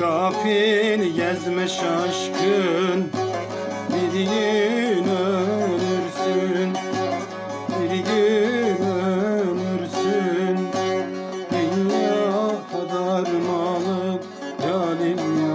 Gafil gezme şaşkın Bir gün ölürsün. Bir gün ölürsün. Dünya kadar malı Yalim